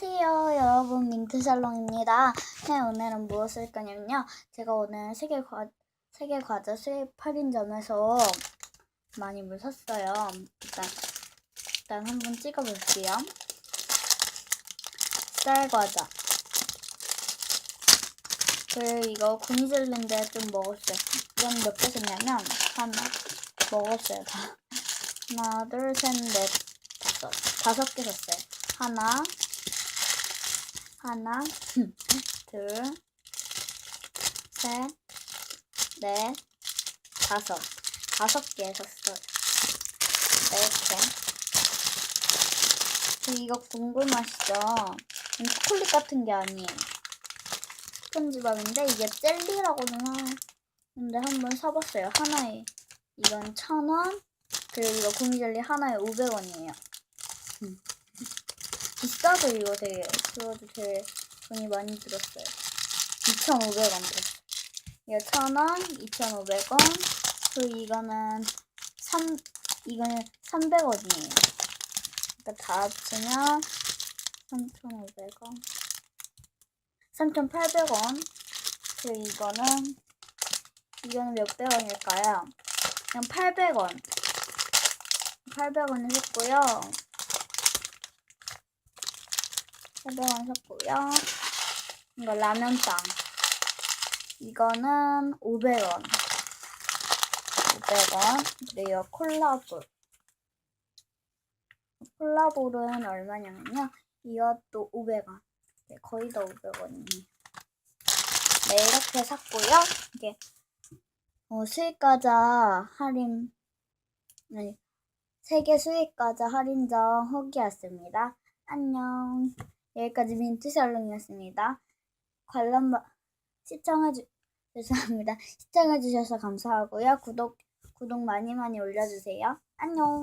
안녕하세요, 여러분. 민트살롱입니다. 네, 오늘은 무엇을 할 거냐면요. 제가 오늘 세계 과, 세계 과자 수입 할인점에서 많이 물 샀어요. 일단, 일단 한번 찍어볼게요. 쌀 과자. 그, 이거 구미젤리인데 좀 먹었어요. 이건 몇 개 샀냐면, 하나, 먹었어요. 다. 하나, 둘, 셋, 넷, 다섯. 다섯 개 샀어요. 하나, 하나, 둘, 셋, 넷, 다섯. 다섯 개 샀어요. 네, 이렇게. 저 이거 궁금하시죠? 이 초콜릿 같은 게 아니에요. 스펀지밥인데 이게 젤리라고는 하는데 한번 사봤어요. 하나에 이건 천 원, 그리고 이거 구미젤리 하나에 500원이에요. 비싸죠 이거 되게 그래도 되게 돈이 많이 들었어요. 2,500원 들었어요 이거 1,000원 2,500원. 그리고 이거는 3 이거는 300원이에요. 그러니까 다 합치면 3,500원. 3,800원. 그리고 이거는 이거는 몇백 원일까요? 그냥 800원. 800원을 했고요 800원 샀고요. 이거 라면빵. 이거는 500원. 500원. 그리고 콜라볼. 콜라볼은 얼마냐면요. 이것도 500원. 네, 거의 다 500원이에요. 네, 이렇게 샀고요. 이게 어, 수익과자 할인, 아니, 세계 수익과자 할인점 후기였습니다. 안녕. 여기까지 민트샬롱이었습니다. 관람 바- 시청해 주 죄송합니다. 시청해 주셔서 감사하고요. 구독 구독 많이 많이 올려주세요. 안녕.